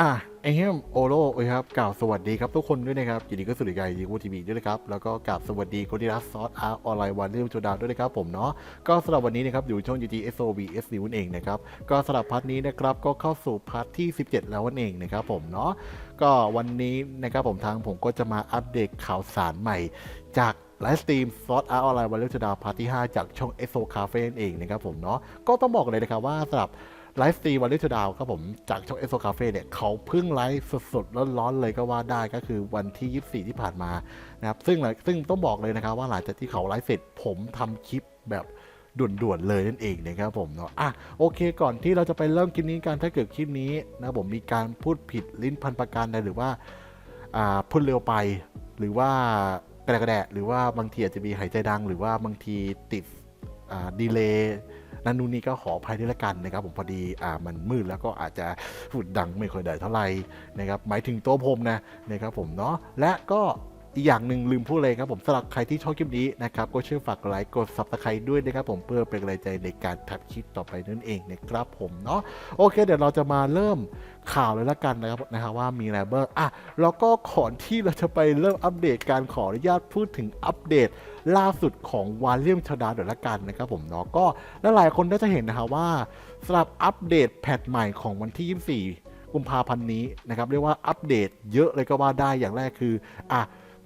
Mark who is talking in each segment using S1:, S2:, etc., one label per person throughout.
S1: อะไอเฮมโอโลครับกล่าวสวัสดีครับทุกคนด้วยนะครับยินดีก็สุริกายดีกูทีวีด้วยนะครับแล้วก็กล่าวสวัสดีคนที่รักซอสอาร์ออนไลน์วันเรื่องโจดาวด้วยนะครับผมเนาะก็สำหรับวันนี้นะครับอยู่ช่อง UTSOB S นิวนั่นเองนะครับก็สำหรับพาร์ทนี้นะครับก็เข้าสู่พาร์ทที่ 17 แล้วนั่นเองนะครับผมเนาะก็วันนี้นะครับผมทางผมก็จะมาอัปเดตข่าวสารใหม่ จากไลฟ์สตรีมซอสอาร์ออนไลน์วันเรื่องโจดาวพาร์ทที่ 5 จากช่อง SO Cafe นั่นเองนะครับผมเนาะก็ต้องบอกเลยนะครับว่าสำหรับ ไลฟ์สตรีวันลิทูดาวครับผมจากช่องเอสโซคาเฟ่เนี่ยเขาเพิ่งไลฟ์สดๆร้อนๆเลยก็ว่าได้ก็คือวันที่ 24 ที่ผ่านมานะครับซึ่งซึ่งต้องบอกเลยนะครับ ว่าหลังจากที่เขาไลฟ์เสร็จผมทำคลิปแบบด่วนๆเลยนั่นเองนะครับผมเนาะอะโอเคก่อนที่เราจะไปเริ่มคลิปนี้กันถ้าเกิดคลิปนี้นะผมมีการพูดผิดลิ้นพันประการใดหรือว่าอ่าพูดเร็วไป หรือว่าแดะกระแดะหรือว่าบางทีอาจจะมีหายใจดัง หรือว่าบางทีติดอ่าดีเลย์ นั่นนู่นนี่ก็ขออภัยด้วยละกันนะครับผมพอดีอ่ามันมืดแล้วก็อาจจะพูดดังไม่ค่อยได้เท่าไหร่นะครับหมายถึงตัวผมนะนะครับผมเนาะและก็ อีกอย่างหนึ่งลืมพูดเลยครับผมสำหรับใครที่ชอบคลิปนี้นะครับก็ช่วยฝากไลค์กด subscribe ด้วยนะครับผมเพื่อเป็นกำลังใจในการทำคลิปต่อไปนั่นเองนะครับผมเนาะโอเค เดี๋ยวเราจะมาเริ่มข่าวเลยละกันนะครับนะครับว่ามีอะไรบ้างอะแล้วก็ก่อนที่เราจะไปเริ่มอัปเดตการขออนุญาตพูดถึงอัปเดต ล่าสุดของวาเลียมชดาเดี๋ยวละกันนะครับผมเนาะก็และหลายคนน่าจะเห็นนะครับว่าสำหรับอัปเดตแพทใหม่ของวันที่ 24กุมภาพันธ์นี้นะครับเรียกว่าอัปเดตเยอะเลยก็ว่าได้อย่างแรกคืออะ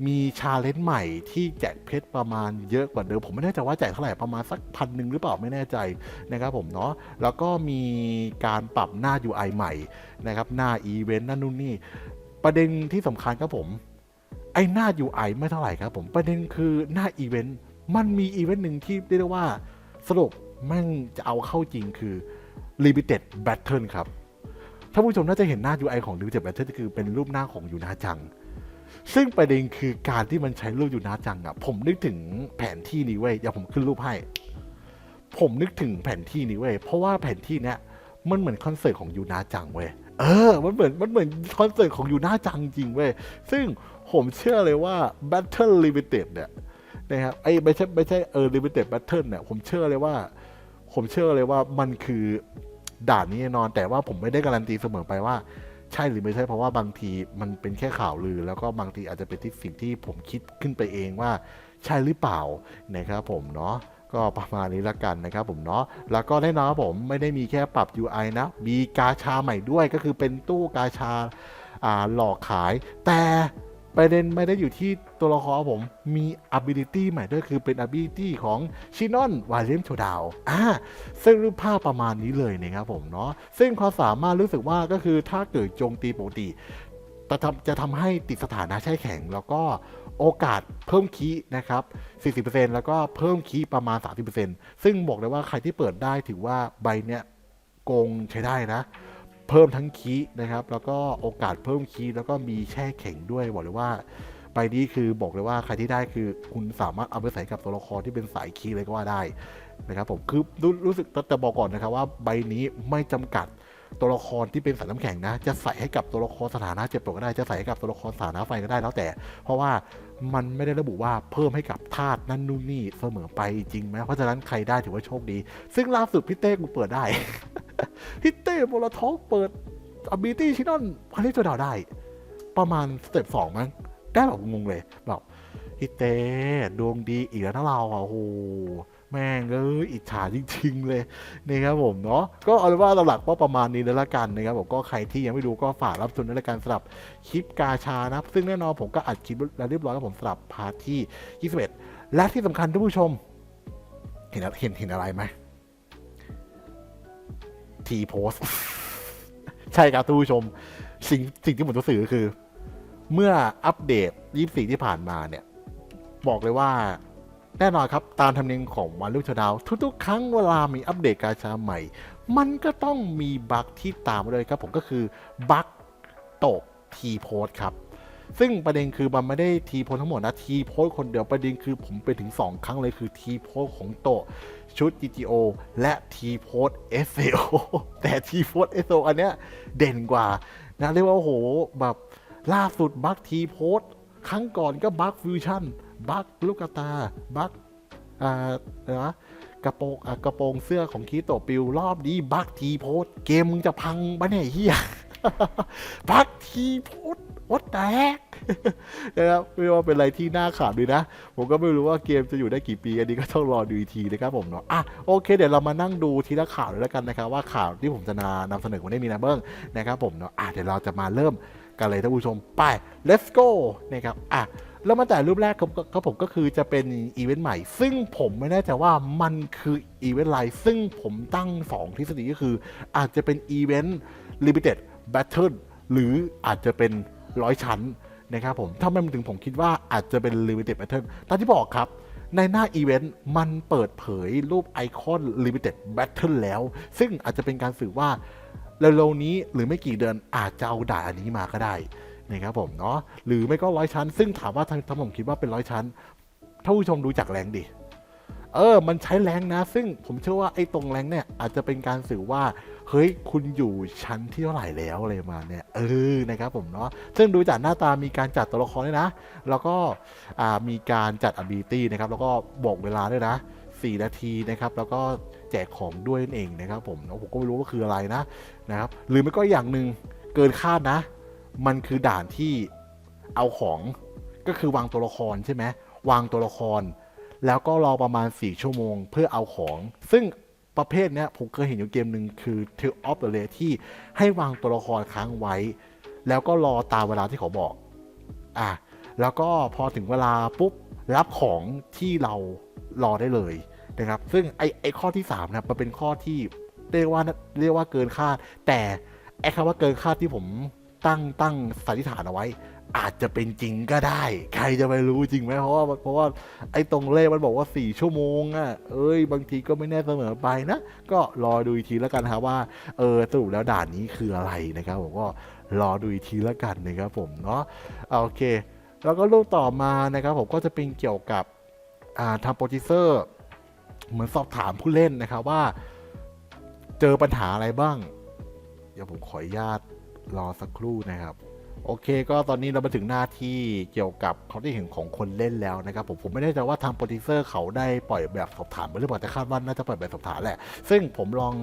S1: มีชาเลนจ์ใหม่ที่แจกเพชรประมาณเยอะกว่าเดิม ผมไม่แน่ใจว่าแจกเท่าไหร่ประมาณสักพันหนึ่งหรือเปล่าไม่แน่ใจนะครับผมเนาะแล้วก็มีการปรับหน้า UI ใหม่นะครับหน้าอีเวนต์นั่นนู่นนี่ ประเด็นที่สำคัญครับผม ไอหน้า UI ไม่เท่าไหร่ครับผมประเด็นคือหน้าอีเวนต์มันมีอีเวนต์หนึ่งที่เรียกได้ว่าสรุปแม่งจะเอาเข้าจริงคือ Limited Battle ครับท่านผู้ชมน่าจะเห็นหน้า UI ของ Limited Battle คือเป็นรูปหน้าของยูนาจัง ซึ่งประเด็นคือการที่มันใช้รูปอยู่นาจังอะผมนึกถึงแผนที่นี้เว้ยเดี๋ยวผมขึ้นรูปให้ ผมนึกถึงแผนที่นี้เว้ยเพราะว่าแผนที่เนี้ยมันเหมือนคอนเสิร์ตของยูนาจังเว้ยเออ มันเหมือนมันเหมือนคอนเสิร์ตของยูนาจังจริงเว้ยซึ่งผมเชื่อเลยว่า Battle Limited เนี่ยนะครับไอ้ไม่ใช่ไม่ใช่เออ Limited Battle เนี่ยผมเชื่อเลยว่า ผมเชื่อเลยว่ามันคือด่านนี้แน่นอนแต่ว่าผมไม่ได้การันตีเสมอไปว่า ใช่หรือไม่ใช่เพราะว่าบางทีมันเป็นแค่ข่าวลือ แล้วก็บางทีอาจจะเป็นที่สิ่งที่ผมคิดขึ้นไปเองว่าใช่หรือเปล่านะครับผมเนาะก็ประมาณนี้ละกันนะครับผมเนาะแล้วก็แน่นอนผมไม่ได้มีแค่ปรับ UI นะ มีกาชาใหม่ด้วยก็คือเป็นตู้กาชาหลอกขายแต่ ประเด็นไม่ได้อยู่ที่ตัวละครผมมี ability ใหม่ด้วยคือเป็น ability ของชินอนวาเลมโชดาวอ่าซึ่งรูปภาพประมาณนี้เลยนะครับผมเนาะซึ่งความสามารถรู้สึกว่าก็คือถ้าเกิดโจมตีปกติจะทำจะทำให้ติดสถานะแช่แข็ง แล้วก็โอกาสเพิ่มคีย์นะครับ 40%แล้วก็เพิ่มคีย์ประมาณ 30%ซึ่งบอกเลยว่าใครที่เปิดได้ถือว่าใบเนี้ยโกงใช้ได้นะ เพิ่มทั้งคีนะครับ แล้วก็โอกาสเพิ่มคีแล้วก็มีแช่แข็งด้วยบอกเลยว่าใบนี้คือบอกเลยว่าใครที่ได้คือคุณสามารถเอาไปใส่กับตัวละครที่เป็นสายคีเลยก็ว่าได้นะครับผมคือรรู้สึกแต่บอกก่อนนะครับว่าใบนี้ไม่จำกัดตัวละครที่เป็นสายน้ำแข็งนะ จะใส่ให้กับตัวละครสถานะเจ็บปวดก็ได้จะใส่ให้กับตัวละครสถานะไฟก็ได้แล้วแต่ เพราะว่ามันไม่ได้ระบุว่าเพิ่มให้กับธาตุนั่นนู่นนี่เสมอไปจริงไหมเพราะฉะนั้นใครได้ถือว่าโชคดี ซึ่งล่าสุดพี่เต้กูเปิดได้ พี่เต้โมลทอกเปิดอบิตี้ชินอนพาริสดาวได้ ประมาณสเต็ปสองมั้งได้แบบงงเลยแบบพี่เต้ดวงดีอีกแล้วนะเราอะโอ้โหแม่งเอ้ยอิจฉาจริง ๆ เลยนี่ครับผมเนาะก็เอาเป็นว่าหลักๆก็ประมาณนี้แล้วละกันนะครับผมก็ใครที่ยังไม่ดูก็ฝากรับชมด้วยละกันสำหรับคลิปกาชานะซึ่งแน่นอนผมก็อัดคลิปแล้วเรียบร้อยแล้วผมสำหรับพาร์ทที่ 21 และที่สำคัญท่านผู้ชม เห็นเห็นเห็นอะไรไหม ทีโพสใช่ครับท่านผู้ชม สิ่งสิ่งที่ผมจะสื่อคือ เมื่ออัปเดต 24 ที่ผ่านมาเนี่ย บอกเลยว่าแน่นอนครับ ตามธรรมเนียมของวันลูกชดาวทุกๆ ครั้งเวลามีอัปเดตกาชาใหม่ มันก็ต้องมีบั๊กที่ตามมาเลยครับ ผมก็คือบั๊กตกทีโพสครับ ซึ่งประเด็นคือมันไม่ได้ทีโพสทั้งหมดนะทีโพสคนเดียวประเด็นคือผมไปถึง 2 ครั้งเลยคือทีโพสของโต ชุด GTO และทีโพส SAO แต่ทีโพส SAO อันเนี้ยเด่นกว่านะเรียกว่าโอ้โหแบบล่าสุดบั๊กทีโพสครั้งก่อนก็บั๊กฟิวชั่นบั๊กลูกตาบั๊กอ่าอะไรวะกระโปรงกระโปรงเสื้อของคีโตปิวรอบนี้บั๊กทีโพสเกมมึงจะพังปะเนี่ยเฮีย พักทีพุทธวัดแตกนะครับไม่ว่าเป็นอะไรที่น่าขำดีนะ ผมก็ไม่รู้ว่าเกมจะอยู่ได้กี่ปี อันนี้ก็ต้องรอดูอีกทีนะครับผมเนาะอะโอเค เดี๋ยวเรามานั่งดูทีละข่าวเลยแล้วกันนะครับ ว่าข่าวที่ผมจะนานำเสนอวันนี้มีอะไรบ้างนะครับผมเนาะอะเดี๋ยวเราจะมาเริ่มกันเลยท่านผู้ชมไป let's go นะครับอะแล้วมาแต่รูปแรกครับผมก็คือจะเป็นอีเวนต์ใหม่ ซึ่งผมไม่แน่ใจว่ามันคืออีเวนต์อะไรซึ่งผมตั้ง 2 ทฤษฎีก็คือ อาจจะเป็นอีเวนต์ limited battle หรืออาจจะเป็นร้อยชั้นนะครับผมถ้าไมันถึงผมคิดว่าอาจจะเป็น limited battle ตามที่บอกครับ ในหน้าอีเวนต์มันเปิดเผยรูปไอคอน limited battle แล้ว ซึ่งอาจจะเป็นการสื่อว่าเร็วๆนี้หรือไม่กี่เดือนอาจจะเอาด่านอันนี้มาก็ได้นะครับผมเนาะหรือไม่ก็ร้อยชั้น ซึ่งถามว่าถ้าถ้าผมคิดว่าเป็นร้อยชั้น ถ้าผู้ชมดูจากแรงดิ เออ มันใช้แรงนะ ซึ่งผมเชื่อว่าไอ้ตรงแรงเนี่ยอาจจะเป็นการสื่อว่าเฮ้ย คุณอยู่ชั้นที่เท่าไหร่แล้วอะไรมาเนี่ย เออ นะครับผมเนาะ ซึ่งดูจากหน้าตามีการจัดตัวละครด้วยนะ แล้วก็มีการจัด ability นะครับ แล้วก็บอกเวลาด้วยนะ 4 นาทีนะครับ แล้วก็แจกของด้วยนั่นเองนะครับผมเนาะผมก็ไม่รู้ว่าคืออะไรนะ นะครับ หรือไม่ก็อย่างหนึ่งเกินคาดนะ มันคือด่านที่เอาของ ก็คือวางตัวละครใช่ไหม วางตัวละคร แล้วก็รอประมาณ 4 ชั่วโมงเพื่อเอาของ ซึ่งประเภทเนี้ยผมเคยเห็นอยู่เกมหนึ่งคือ Tale of the Lake ที่ให้วางตัวละครค้างไว้ แล้วก็รอตามเวลาที่เขาบอกอะแล้วก็พอถึงเวลาปุ๊บรับของที่เรารอได้เลยนะครับ ซึ่งไอไอข้อที่3นะมันเป็นข้อที่เรียกว่าเรียกว่าเกินคาด แต่ไอคำว่าเกินคาดที่ผมตั้งตั้งสันนิษฐานเอาไว้ อาจจะเป็นจริงก็ได้ ใครจะไปรู้จริงไหมเพราะว่าเพราะว่าไอ้ตรงเลขมันบอกว่า 4 ชั่วโมงอะ่ะเอ้ย บางทีก็ไม่แน่เสมอไปนะ ก็รอดูอีกทีแล้วกันครับว่าเออสรุปแล้วด่านนี้คืออะไรนะครับผมก็รอดูอีกทีแล้วกันนะครับผมเนาะโอเค แล้วก็รูปต่อมานะครับผมก็จะเป็นเกี่ยวกับอ่าทำโปรดิวเซอร์เหมือนสอบถามผู้เล่นนะครับว่า เจอปัญหาอะไรบ้าง เดี๋ยวผมขออนุญาตรอสักครู่นะครับ โอเค ก็ตอนนี้เรามาถึงหน้าที่เกี่ยวกับเขาที่เห็นของคนเล่นแล้วนะครับผมผมไม่แน่ใจว่าทางโปรดิวเซอร์เขาได้ปล่อยแบบสอบถามไปหรือเปล่าแต่คาดว่าน่าจะปล่อยแบบสอบถามแหละ ซึ่งผมลอง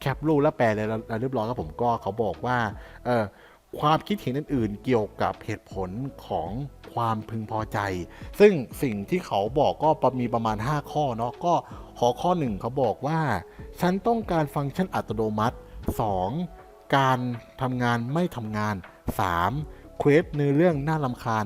S1: แคปรูปแล้วแปลเลยแล้วเรียบร้อยครับผมก็เขาบอกว่าเออความคิดเห็นอื่นๆ เกี่ยวกับเหตุผลของความพึงพอใจ ซึ่งสิ่งที่เขาบอกก็มีประมาณ 5 ข้อเนาะก็ขอข้อหนึ่งเขาบอกว่า ฉันต้องการฟังก์ชันอัตโนมัติ 2. การทำงานไม่ทำงาน 3. เควสเนื้อเรื่องน่าลำคาญ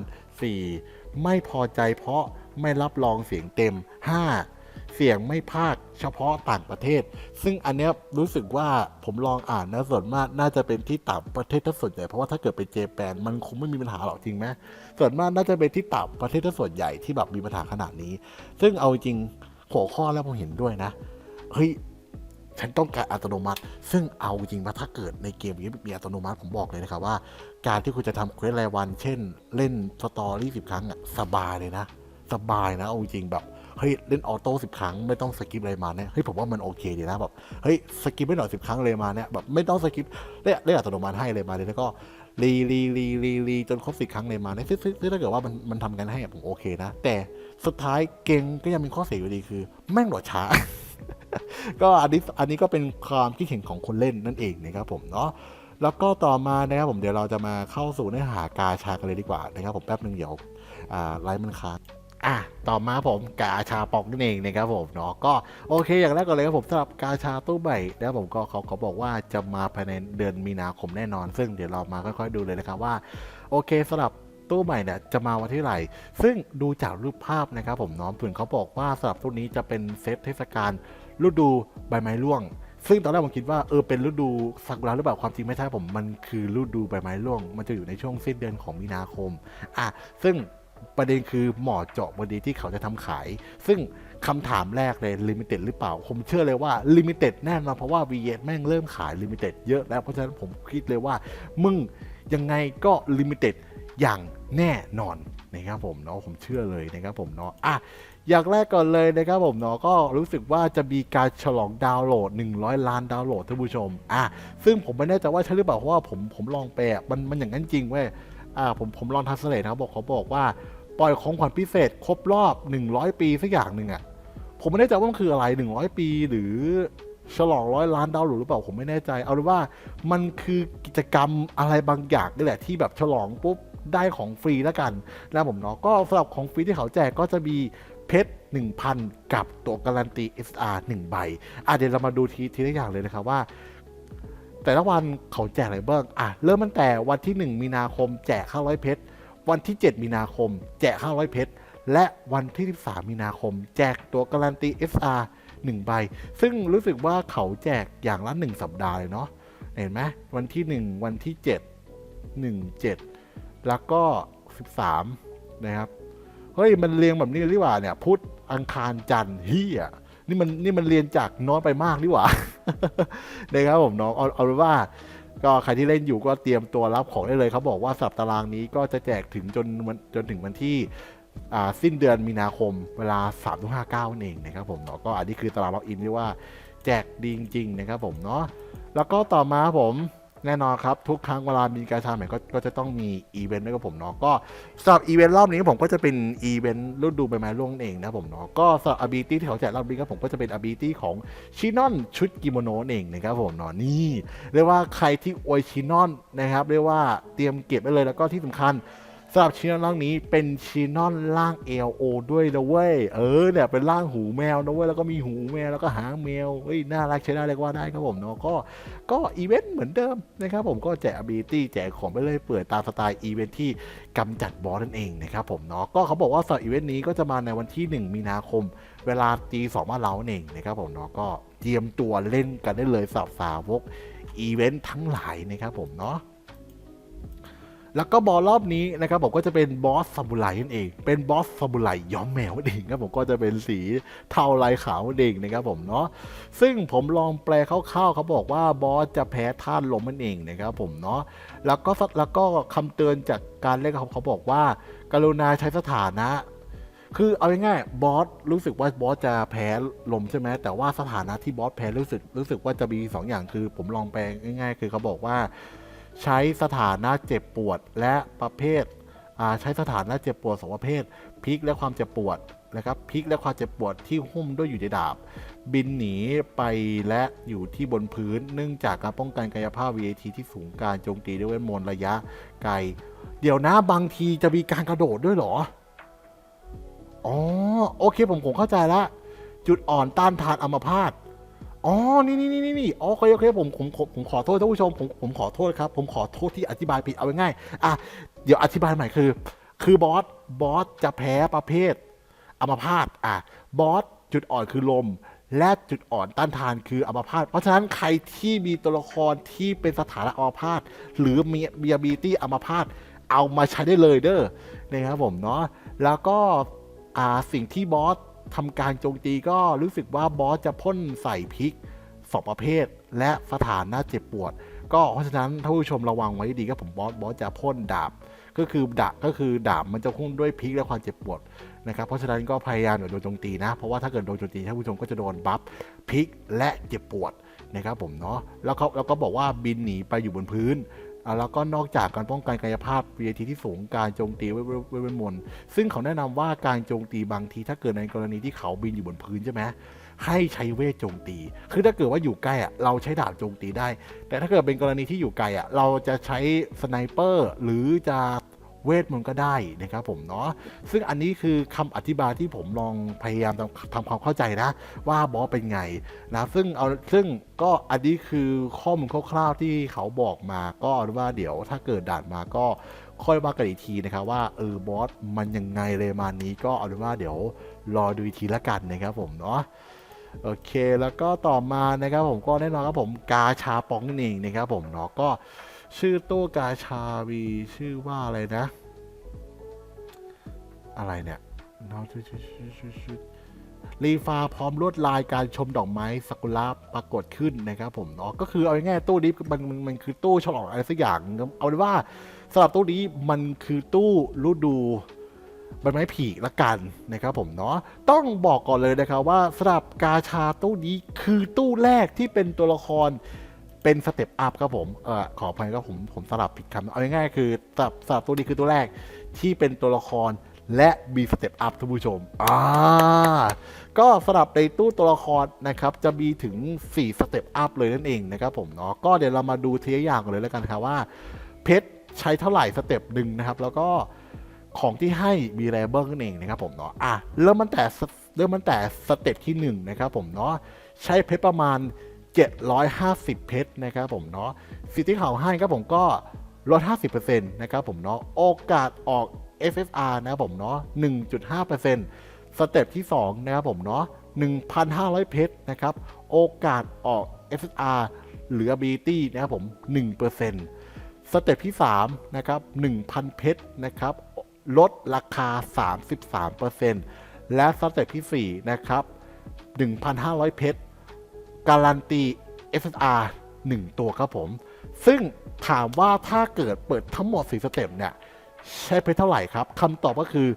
S1: 4. ไม่พอใจเพราะไม่รับรองเสียงเต็ม 5. เสียงไม่ภาคเฉพาะต่างประเทศ ซึ่งอันเนี้ยรู้สึกว่าผมลองอ่านนะส่วนมากน่าจะเป็นที่ต่างประเทศถ้าส่วนใหญ่เพราะว่าถ้าเกิดเป็นเจแปนมันคงไม่มีปัญหาหรอกจริงไหมส่วนมากน่าจะเป็นที่ต่างประเทศถ้าส่วนใหญ่ที่แบบมีปัญหาขนาดนี้ ซึ่งเอาจริงหัวข้อแล้วผมเห็นด้วยนะเฮ้ย ฉันต้องการอัตโนมัติ ซึ่งเอาจริงว่าถ้าเกิดในเกมนี้มีอัตโนมัติผมบอกเลยนะครับว่า การที่คุณจะทำเควสรายวัน เช่น เล่นสตอรี่สิบครั้งอะสบายเลยนะ สบายนะเอาจริงแบบเฮ้ยเล่นออโต้สิบครั้งไม่ต้องสกิปอะไรมาเนี่ยเฮ้ยผมว่ามันโอเคดีนะแบบเฮ้ยสกิปไม่หน่อยสิบครั้งเลยมาเนี่ยแบบไม่ต้องสกิปเล่นอัตโนมัติให้เลยมาเลยแล้วก็รีรีรีรีรีจนครบสิบครั้งเลยมาเนี่ยซึ่งซึ่งถ้าเกิดว่ามันมันทำกันให้ผมโอเคนะ แต่สุดท้ายเกมก็ยังมีข้อเสียอยู่ดีคือ แม่งโหลดช้า ก็อันนี้อันนี้ก็เป็นความคิดเห็นของคนเล่นนั่นเองนะครับผมเนาะแล้วก็ต่อมานะครับผมเดี๋ยวเราจะมาเข้าสู่เนื้อหากาชากันเลยดีกว่านะครับผมแป๊บหนึ่งเดี๋ยวอ่าไลฟ์มันค้างอะ ต่อมาผมกาชาปอกนั่นเองนะครับผมเนาะก็โอเคอย่างแรกก่อนเลยครับผมสำหรับกาชาตู้ใหม่นะครับผมก็เขาเขาบอกว่าจะมาภายในเดือนมีนาคมแน่นอน ซึ่งเดี๋ยวเรามาค่อยๆดูเลยนะครับว่า โอเคสำหรับตู้ใหม่เนี่ยจะมาวันที่ไหร่ซึ่งดูจากรูปภาพนะครับผมน้องถึงเขาบอกว่าสำหรับตู้นี้จะเป็นเซตเทศกาล ฤดูใบไม้ร่วง ซึ่งตอนแรกผมคิดว่าเออเป็นฤดูซากุระหรือเปล่าความจริงไม่ใช่ผมมันคือฤดูใบไม้ร่วง มันจะอยู่ในช่วงสิ้นเดือนของมีนาคมอะซึ่งประเด็นคือเหมาะเจาะพอดีที่เขาจะทำขาย ซึ่งคำถามแรกเลยลิมิเต็ดหรือเปล่า ผมเชื่อเลยว่าลิมิเต็ดแน่นอนเพราะว่า v ีแม่งเริ่มขายลิมิเต็ดเยอะแล้ว เพราะฉะนั้นผมคิดเลยว่า มึงยังไงก็ลิมิเต็ดอย่างแน่นอน นะครับผมเนาะผมเชื่อเลยนะครับผมเนาะอะอย่างแรกก่อนเลยนะครับผมเนาะก็รู้สึกว่าจะมีการฉลองดาวน์โหลด 100 ล้านดาวน์โหลดท่านผู้ชมอะซึ่งผมไม่แน่ใจว่าใช่หรือเปล่าเพราะว่าผมผมลองไปอะมันมันอย่างนั้นจริงเว้ยอ่าผมผมลองทัสเลทนะครับบอกเขาบอกว่าปล่อยของขวัญพิเศษครบรอบ 100 ปีสักอย่างหนึ่งอะ่ะผมไม่แน่ใจว่ามันคืออะไร 100 ปีหรือฉลองร้อยล้านดาวโหลดหรือเปล่าผมไม่แน่ใจ เอาเป็นว่ามันคือกิจกรรมอะไรบางอย่างนี่แหละที่แบบฉลองปุ๊บ ได้ของฟรีแล้วกันนะผมเนาะก็สำหรับของฟรีที่เขาแจกก็จะมีเพชร1,000 กับตัวการันตี SR 1 ใบอะเดี๋ยวเรามาดูทีทีละอย่างเลยนะครับว่า แต่ละวันเขาแจกอะไรบ้างอะเริ่มตั้งแต่วันที่ 1 มีนาคมแจก500เพชรวันที่ 7 มีนาคม แจก500เพชรและวันที่ 13 มีนาคม แจกตัวการันตี SR 1 ใบ ซึ่งรู้สึกว่าเขาแจกอย่างละ 1 สัปดาห์เลยเนาะเห็นไหมวันที่ 1 วันที่ 7 1 7 แล้วก็ 13 นะครับ เฮ้ย มันเรียงแบบนี้ดีกว่าเนี่ย พุธอังคารจันทร์เฮียนี่มันนี่มันเรียนจากน้อยไปมากดีกว่านะครับผมน้องเอาเอาเป็นว่า ก็ใครที่เล่นอยู่ก็เตรียมตัวรับของได้เลยเขาบอกว่าสัปตารางนี้ก็จะแจกถึงจนจนถึงวันที่สิ้นเดือนมีนาคมเวลา3ามถึงห้าเก้าเองนะครับผมเนาะก็อันนี้คือตารางล็อกอินที่ว่าแจกดีจริงๆนะครับผมเนาะแล้วก็ต่อมาครับผม แน่นอนครับ ทุกครั้งเวลามีการชาใหม่ก็ก็จะต้องมีอีเวนต์ด้วยกับผมเนาะก็สำหรับอีเวนต์รอบนี้ผมก็จะเป็นอีเวนต์ฤดูใบไม้ร่วงนั่นเองนะผมเนาะก็สำหรับอาบีตี้ที่เขาแจกรอบนี้ครับผมก็จะเป็นอาบีตี้ของชินอนชุดกิโมโนเองนะครับผมเนาะนี่เรียกว่าใครที่อวยชินอนนะครับเรียกว่าเตรียมเก็บไว้เลยแล้วก็ที่สำคัญ สำหรับชินอนร่างนี้เป็นชินอนร่าง LO ด้วยนะเว้ย เออเนี่ยเป็นร่างหูแมวนะเว้ย แล้วก็มีหูแมวแล้วก็หางแมวเฮ้ยน่ารักใช้ได้เรียกว่าได้ครับผมเนาะก็ก็อีเวนต์เหมือนเดิมนะครับผมก็แจก ability แจกของไปเลยเปิดตามสไตล์อีเวนต์ที่กำจัดบอสนั่นเองนะครับผมเนาะก็เขาบอกว่าสำหรับอีเวนต์นี้ก็จะมาในวันที่ 1 มีนาคม เวลาตีสองบ้านเรานั่นเองนะครับผมเนาะก็เตรียมตัวเล่นกันได้เลยสำหรับสาวกอีเวนต์ทั้งหลายนะครับผมเนาะ แล้วก็บอลรอบนี้นะครับผมก็จะเป็นบอสซาบูไรนั่นเอง เป็นบอสซาบูไรย้อมแมวนั่นเองครับผมก็จะเป็นสีเทาลายขาวนั่นเองนะครับผมเนาะซึ่งผมลองแปลคร่าวๆเขาบอกว่าบอสจะแพ้ธาตุลมนั่นเองนะครับผมเนาะแล้วก็แล้วก็คำเตือนจากการเล่นเขาเขาบอกว่าการุณาใช้สถานะคือเอาง่ายๆบอสรู้สึกว่าบอสจะแพ้ลมใช่ไหมแต่ว่าสถานะที่บอสแพ้รู้สึกรู้สึกว่าจะมีสองอย่างคือ ผมลองแปลง่าย ๆ คือเขาบอกว่า ใช้สถานะเจ็บปวดและประเภทใช้สถานะเจ็บปวดสองประเภทพิกและความเจ็บปวดนะครับพิกและความเจ็บปวดที่หุ้มด้วยอยู่ในดาบ บินหนีไปและอยู่ที่บนพื้น เนื่องจากการป้องกันกายภาพ VAT ที่สูงการโจมตีด้วยเวทมนต์ระยะไกล เดี๋ยวนะบางทีจะมีการกระโดดด้วยเหรอ อ๋อ โอเคผมผมเข้าใจละ จุดอ่อนต้านทานอัมพาต อ๋อ นี่นี่นี่นี่นี่อ๋อโอเคโอเคผมผมผมผมขอโทษท่านผู้ชม ผมผมขอโทษครับ ผมขอโทษที่อธิบายผิดเอาง่ายๆอะ เดี๋ยวอธิบายใหม่คือ คือบอส บอสจะแพ้ประเภทอัมพาต อะ บอสจุดอ่อนคือลม และจุดอ่อนต้านทานคืออัมพาต เพราะฉะนั้นใครที่มีตัวละครที่เป็นสถานะอัมพาต หรือมีมี ability อัมพาต เอามาใช้ได้เลยเด้อ นะครับผมเนาะ แล้วก็ อ่า สิ่งที่บอส ทำการโจมตีก็รู้สึกว่าบอสจะพ่นใส่พริกสองประเภท และสถานะเจ็บปวด ก็เพราะฉะนั้นท่านผู้ชมระวังไว้ดีครับผมบอสบอสจะพ่นดาบ ก็คือดาบก็คือดาบมันจะพุ่งด้วยพริกและความเจ็บปวดนะครับเพราะฉะนั้นก็พยายามอย่าโดนโจมตีนะ เพราะว่าถ้าเกิดโดนโจมตีท่านผู้ชมก็จะโดนบัฟพริกและเจ็บปวดนะครับผมเนาะแล้วเขาแล้วก็บอกว่าบินหนีไปอยู่บนพื้น อ่าแล้วก็นอกจากการป้องกันกายภาพ VAT ที่สูงการโจมตีเวทเวทเวทเวทมนต์ซึ่งเขาแนะนำว่าการโจมตีบางทีถ้าเกิดในกรณีที่เขาบินอยู่บนพื้นใช่ไหมให้ใช้เวทโจมตี คือถ้าเกิดว่าอยู่ใกล้อะเราใช้ดาบโจมตีได้ แต่ถ้าเกิดเป็นกรณีที่อยู่ไกลอะเราจะใช้สไนเปอร์หรือจะ เวทมนต์ก็ได้นะครับผมเนาะซึ่งอันนี้คือคำอธิบายที่ผมลองพยายามทำทำความเข้าใจนะ ว่าบอสเป็นไงนะซึ่งเอาซึ่งก็อันนี้คือข้อมูลคร่าวๆที่เขาบอกมาก็เอาเป็นว่าเดี๋ยวถ้าเกิดด่านมาก็ค่อยว่ากันอีกทีนะครับว่าเออบอสมันยังไงเลยมานี้ก็เอาเป็นว่าเดี๋ยวรอดูอีกทีละกันนะครับผมเนาะโอเคแล้วก็ต่อมานะครับผมก็แน่นอนครับผมกาชาปองนั่นเองนะครับผมเนาะก็ ชื่อตู้กาชาวีชื่อว่าอะไรนะ อะไรเนี่ยนาะชื่อชื่อชื่อชื่อชื่อรีฟาพร้อมลวดลายการชมดอกไม้ซากุระปรากฏขึ้นนะครับผมเนาะก็คือเอาง่ายๆตู้นี้มันมันมันคือตู้ฉลองอะไรสักอย่าง เอาเป็นว่าสำหรับตู้นี้มันคือตู้ฤดูใบไม้ผลิละกันนะครับผมเนาะต้องบอกก่อนเลยนะครับว่าสำหรับกาชาตู้นี้คือตู้แรกที่เป็นตัวละคร เป็นสเต็ปอัพครับผมเออขออภัยครับผมผมสลับผิดคำเอาง่ายๆคือสำหรับสำหรับตู้นี้คือตัวแรกที่เป็นตัวละครและมีสเต็ปอัพท่านผู้ชมอ่าก็สำหรับในตู้ตัวละครนะครับ จะมีถึง 4 สเต็ปอัพเลยนั่นเองนะครับผมเนาะก็เดี๋ยวเรามาดูทีละอย่างกันเลยแล้วกันครับว่า เพชรใช้เท่าไหร่สเต็ปหนึ่งนะครับ แล้วก็ของที่ให้มีอะไรบ้างนั่นเองนะครับผมเนาะอะเริ่มมันแต่เริ่มมันแต่สเต็ปที่หนึ่งนะครับผมเนาะใช้เพชรประมาณ 750 เพชรนะครับผมเนาะสิทธิเขาให้ครับผมก็ลด 50%นะครับผมเนาะโอกาสออก FFR นะครับผมเนาะ1.5%สเต็ปที่ 2 นะครับผมเนาะ1,500 เพชรนะครับ โอกาสออก FFR เหลือ BT นะครับผม 1%สเต็ปที่ 3 นะครับ 1,000 เพชรนะครับ ลดราคา 33%และสเต็ปที่ 4 นะครับ 1,500 เพชร การันตี FSR 1 ตัวครับผม ซึ่งถามว่าถ้าเกิดเปิดทั้งหมด 4 สเต็ปเนี่ย ใช้เพชรเท่าไหร่ครับคำตอบก็คือ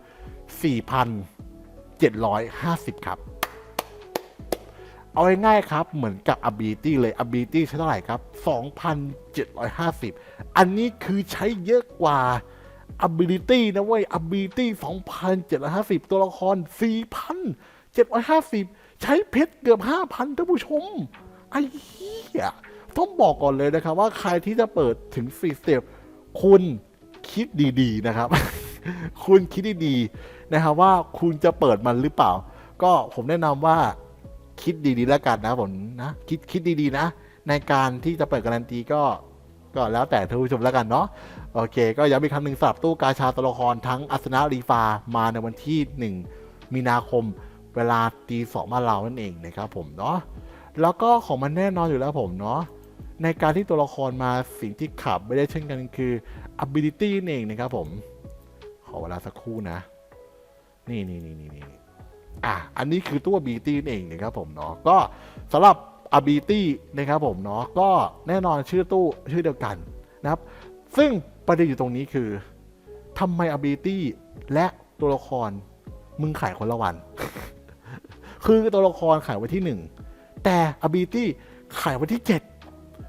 S1: 4,750 ครับ เอาง่ายๆครับ เหมือนกับ ability เลย ability ใช้เท่าไหร่ครับ 2,750 อันนี้คือใช้เยอะกว่า ability นะเว้ย ability 2,750 ตัวละคร 4,750 ใช้เพชรเกือบ5,000ท่านผู้ชม ไอ้เหี้ยต้องบอกก่อนเลยนะครับ ว่าใครที่จะเปิดถึง4สเต็ปคุณคิดดีๆนะครับ คุณคิดดีๆนะครับว่าคุณจะเปิดมันหรือเปล่า ก็ผมแนะนำว่าคิดดีๆแล้วกันนะผมนะคิดคิดดีๆนะ ในการที่จะเปิดการันตีก็ก็แล้วแต่ท่านผู้ชมแล้วกันเนาะโอเค ก็ย้ำอีกครั้งหนึ่งสำหรับตู้กาชาตัวละครทั้งอัศนารีฟามาในวันที่ 1 มีนาคม เวลาตีสองมานเรานั่นเองนะครับผมเนาะแล้วก็ของมันแน่นอนอยู่แล้วผมเนาะในการที่ตัวละครมาสิ่งที่ขับไม่ได้เช่นกันคือ ability นั่นเองนะครับผม ขอเวลาสักครู่นะ นี่นี่นี่นี่นี่อะอันนี้คือตัว ability นั่นเองนะครับผมเนาะก็สำหรับ ability นะครับผมเนาะก็แน่นอนชื่อตู้ชื่อเดียวกันนะครับ ซึ่งประเด็นอยู่ตรงนี้คือทำไม ability และตัวละครมึงขายคนละวัน คือตัวละครขายวันที่หนึ่งแต่ ability ขายวันที่เจ็ด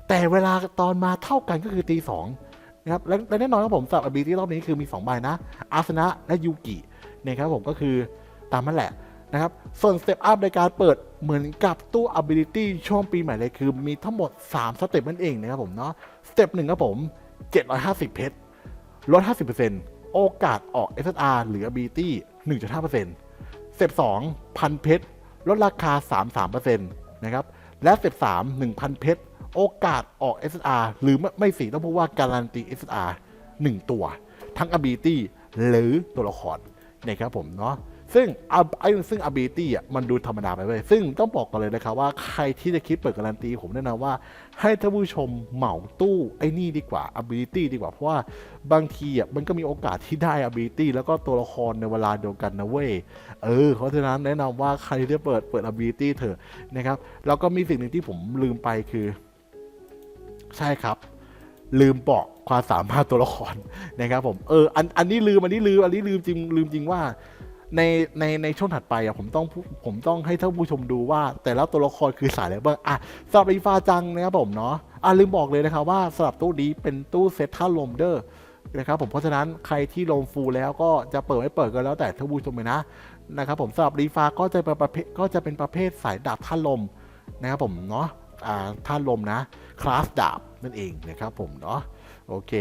S1: แต่เวลาตอนมาเท่ากันก็คือตีสองนะครับและและแน่นอนครับผมสำหรับ ability รอบนี้คือมี2ใบนะอาสนะและยูกินะครับผมก็คือตามนั่นแหละนะครับส่วน step up ในการเปิดเหมือนกับตู้ ability ช่วงปีใหม่เลยคือมีทั้งหมด 3 สเต็ปนั่นเองนะครับผมเนาะสเต็ปหนึ่งครับผม 750 เพชรลด 50%โอกาสออก SSR หรือ ability 1.5%สเต็ป2พันเพชร ลดราคา 33%นะครับและสเต็จ3 1,000 เพชร โอกาสออก S R หรือไม่ไม่สิต้องพูดว่าการันตี SSR 1 ตัว ทั้ง ability หรือตัวละครนะครับผมเนาะ ซึ่งไอ้ซึ่ง ability อะมันดูธรรมดาไปเลย ซึ่งต้องบอกกันเลยนะครับว่าใครที่จะคิดเปิดการันตี ผมแนะนำว่าให้ท่านผู้ชมเหมาตู้ไอ้นี่ดีกว่า ability ดีกว่า เพราะว่าบางทีอะมันก็มีโอกาสที่ได้ ability แล้วก็ตัวละครในเวลาเดียวกันนะเว้ยเออ เพราะฉะนั้นแนะนำว่าใครที่จะเปิดเปิด ability เถอะนะครับแล้วก็มีสิ่งหนึ่งที่ผมลืมไปคือ ใช่ครับ ลืมบอกความสามารถตัวละครนะครับผมเอออันอันนี้ลืมอันนี้ลืมอันนี้ลืมจริงลืมจริงว่า ในในในช่วงถัดไปอะผมต้องผมต้องให้ท่านผู้ชมดูว่า แต่ละตัวละครคือสายอะไรบ้างอะสำหรับอีฟาจังนะครับผมเนาะอะลืมบอกเลยนะครับว่าสำหรับตู้นี้เป็นตู้เซตท่าลมเดอร์นะครับผมเพราะฉะนั้นใครที่ลงฟูลแล้วก็จะเปิดไม่เปิดก็แล้วแต่ท่านผู้ชมเลยนะนะครับผมสำหรับรีฟาก็จะเป็นประเภทก็จะเป็นประเภทสายดาบท่าลมนะครับผมเนาะอ่าท่าลมนะคลาสดาบนั่นเองนะครับผมเนาะโอเค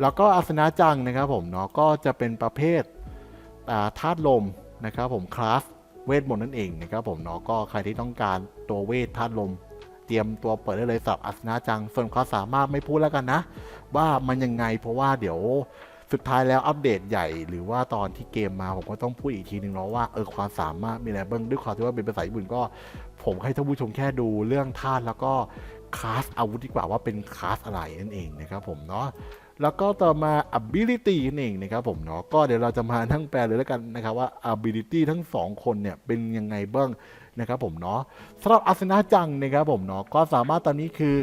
S1: แล้วก็อาสนะจังนะครับผมเนาะก็จะเป็นประเภท ธาตุลมนะครับผมคลาสเวทมนต์นั่นเองนะครับผมเนาะก็ใครที่ต้องการตัวเวทธาตุลม เตรียมตัวเปิดได้เลยสำหรับอาสนะจัง ส่วนความสามารถไม่พูดแล้วกันนะ ว่ามันยังไงเพราะว่าเดี๋ยวสุดท้ายแล้วอัปเดตใหญ่หรือว่าตอนที่เกมมาผมก็ต้องพูดอีกทีนึงเนาะว่าเออความสามารถมีอะไรบ้างด้วยความที่ว่าเป็นภาษาญี่ปุ่นก็ ผมให้ท่านผู้ชมแค่ดูเรื่องธาตุแล้วก็ คลาสอาวุธดีกว่าว่าเป็นคลาสอะไรนั่นเองนะครับผมเนาะแล้วก็ต่อมา ability นั่นเองนะครับผมเนาะก็เดี๋ยวเราจะมาทั้งแปลเลยแล้วกันนะครับว่า ability ทั้งสองคนเนี่ยเป็นยังไงบ้างนะครับผมเนาะสำหรับอาสนะจังนะครับผมเนาะก็สามารถตอนนี้คือ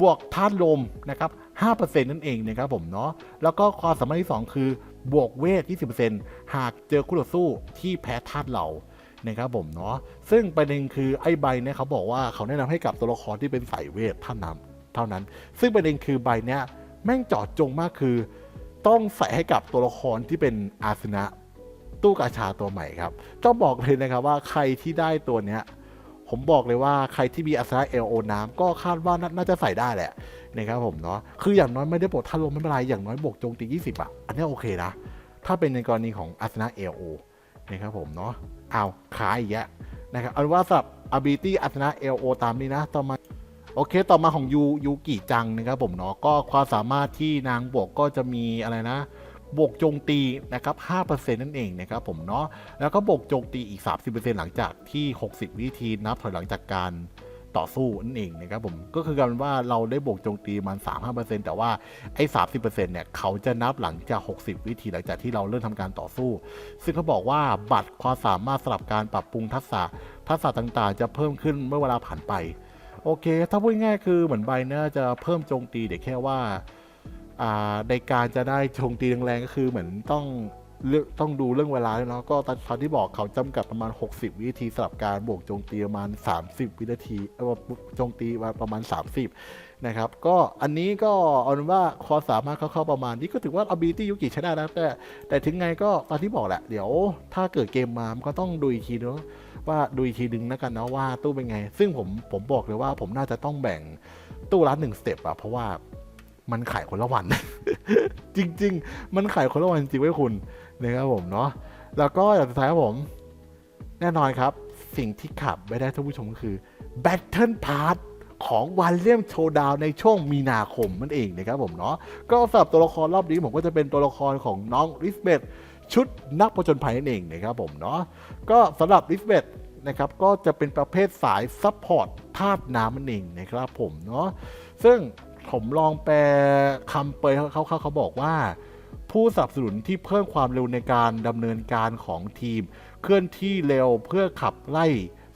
S1: บวกธาตุลมนะครับ5%นั่นเองนะครับผมเนาะแล้วก็ความสามารถที่ 2 คือบวกเวท 20%หากเจอคู่ต่อสู้ที่แพ้ธาตุเหล่า นะครับผมเนาะซึ่งประเด็นคือไอ้ใบเนี่ยเขาบอกว่าเขาแนะนำให้กับตัวละครที่เป็นสายเวทเท่านั้นเท่านั้น ซึ่งประเด็นคือใบเนี้ยแม่งจอดจงมากคือ ต้องใส่ให้กับตัวละครที่เป็นอาสนะตู้กาชาตัวใหม่ครับต้องบอกเลยนะครับว่าใครที่ได้ตัวเนี้ยผมบอกเลยว่าใครที่มีอัศนะเอลโอน้ำก็คาดว่าน่าจะใส่ได้แหละนะครับผมเนาะคืออย่างน้อยไม่ได้บวกท่านลมไม่เป็นไรอย่างน้อยบวกโจมตี 20อะอันนี้โอเคนะถ้าเป็นในกรณีของอัศนะเอลโอ นะครับผมเนาะเอาขายอีกแล้วนะครับเอาเป็นว่าสำหรับ ability อัศนะเอลโอตามนี้นะ ต่อมา โอเค ต่อมาของยูยูกิจังนะครับผมเนาะก็ความสามารถที่นางบวกก็จะมีอะไรนะบวกโจมตีนะครับ 5%นั่นเองนะครับผมเนาะ แล้วก็บวกโจมตีอีก 30%หลังจากที่ 60 วิธีนับถอยหลังจากการ ต่อสู้นั่นเองนะครับผมก็คือการว่าเราได้บวกโจมตีมัน 3-5%แต่ว่าไอ้30%เนี่ยเขาจะนับหลังจาก 60 วิธีหลังจากที่เราเริ่มทำการต่อสู้ ซึ่งเขาบอกว่าบัตรความสามารถสลับการปรับปรุงทักษะทักษะต่างๆ จะเพิ่มขึ้นเมื่อเวลาผ่านไป โอเค ถ้าพูดง่ายคือเหมือนใบเนี่ยจะเพิ่มโจมตีเดี๋ยวแค่ว่าอ่าในการจะได้โจมตีแรงๆก็คือเหมือนต้อง เลือกต้องดูเรื่องเวลาด้วยเนาะก็ตอนตอนที่บอกเขาจำกัดประมาณ 60 วินาทีสำหรับการบวกโจมตีประมาณ 30 วินาทีเออโจมตีประมาณ 30 นะครับ ก็อันนี้ก็เอาเป็นว่าความสามารถเข้าๆประมาณนี้ก็ถือว่า ability ยุกิใช้ได้นะแต่แต่ถึงไงก็ตอนที่บอกแหละ เดี๋ยวถ้าเกิดเกมมามันก็ต้องดูอีกทีเนาะว่าดูอีกทีดึงนะกันเนาะว่าตู้เป็นไง ซึ่งผมผมบอกเลยว่าผมน่าจะต้องแบ่งตู้ละหนึ่งสเต็ปอะเพราะว่ามันขายคนละวัน จริง ๆ มันขายคนละวันจริงไว้คุณ นะครับผมเนาะแล้วก็อย่างสุดท้ายครับผม แน่นอนครับ สิ่งที่ขับไม่ได้ท่านผู้ชมก็คือ Battle Pass ของวันเลี่ยมโชว์ดาวในช่วงมีนาคมนั่นเองนะครับผมเนาะก็สำหรับตัวละครรอบนี้ผมก็จะเป็นตัวละครของน้องริสเบตชุดนักผจญภัยนั่นเองนะครับผมเนาะก็สำหรับริสเบตนะครับก็จะเป็นประเภทสายซัพพอร์ตธาตุน้ำนั่นเองนะครับผมเนาะซึ่งผมลองแปลคำเปยเขาเขาเขาบอกว่า ผู้สนับสนุนที่เพิ่มความเร็วในการดำเนินการของทีม เคลื่อนที่เร็วเพื่อขับไล่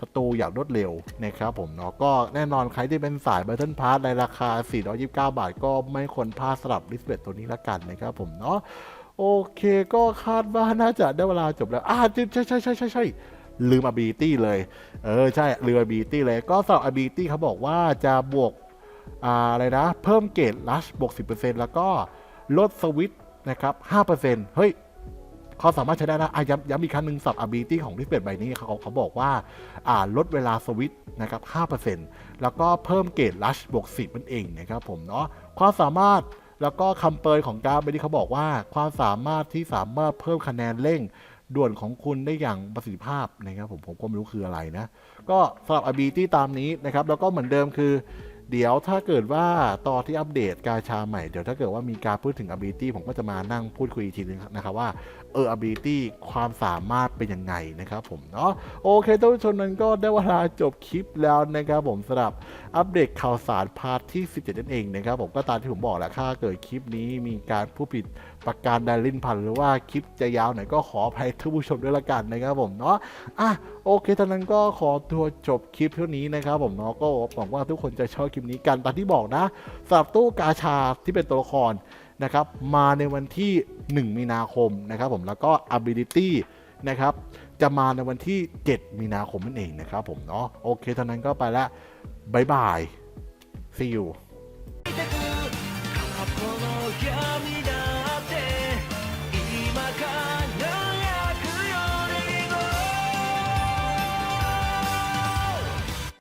S1: ศัตรูอย่างรวดเร็วนะครับผมเนาะก็แน่นอนใครที่เป็นสาย Battle Pass ในราคา 429 บาท ก็ไม่ควรพลาดสลับลิสเบตตัวนี้ละกันนะครับผมเนาะโอเคก็คาดว่าน่าจะได้เวลาจบแล้วอ่าใช่ใช่ใช่ใช่ใช่ลืม ability เลย เออ ใช่ ลืม ability เลย ก็สำหรับ ability เขาบอกว่าจะบวกออะไรนะ เพิ่มเกรดลัชบวก 10%แล้วก็ลดสวิต นะครับ5%เฮ้ยเขาสามารถใช้ได้นะอะย้ำย้ำอีกครั้งหนึ่งสับ ability ของดิสเบตใบนี้เขาเขาบอกว่าอ่าลดเวลาสวิตช์นะครับ5%แล้วก็เพิ่มเกรดลัชบวก10นั่นเองนะครับผมเนาะความสามารถแล้วก็คำเปยของการ์ดใบนี้เขาบอกว่า ความสามารถที่สามารถเพิ่มคะแนนเร่งด่วนของคุณได้อย่างประสิทธิภาพนะครับผมผมก็ไม่รู้คืออะไรนะ ก็สำหรับ ability ตามนี้นะครับ แล้วก็เหมือนเดิมคือ เดี๋ยวถ้าเกิดว่าตอนที่อัปเดตกาชาใหม่ เดี๋ยวถ้าเกิดว่ามีการพูดถึง ability ผมก็จะมานั่งพูดคุยอีกทีนึงนะครับว่า เออ ability ความสามารถเป็นยังไงนะครับผมเนาะโอเคท่านผู้ชมนั้นก็ได้เวลาจบคลิปแล้วนะครับผมสำหรับอัปเดตข่าวสารพาร์ทที่ 17 นั่นเองนะครับผมก็ตามที่ผมบอกแหละถ้าเกิดคลิปนี้มีการผู้ผิดประการใดลิ้นพันหรือว่าคลิปจะยาวหน่อยก็ขออภัยท่านผู้ชมด้วยละกันนะครับผมเนาะอะโอเคท่านั้นก็ขอตัวจบคลิปเท่านี้นะครับผมเนาะก็หวังว่าทุกคนจะชอบคลิปนี้กันตามที่บอกนะสำหรับตู้กาชาที่เป็นตัวละคร นะครับมาในวันที่ 1 มีนาคมนะครับผมแล้วก็ ability นะครับจะมาในวันที่ 7 มีนาคมนั่นเองนะครับผมเนาะโอเคเท่านั้นก็ไปละบายบาย see you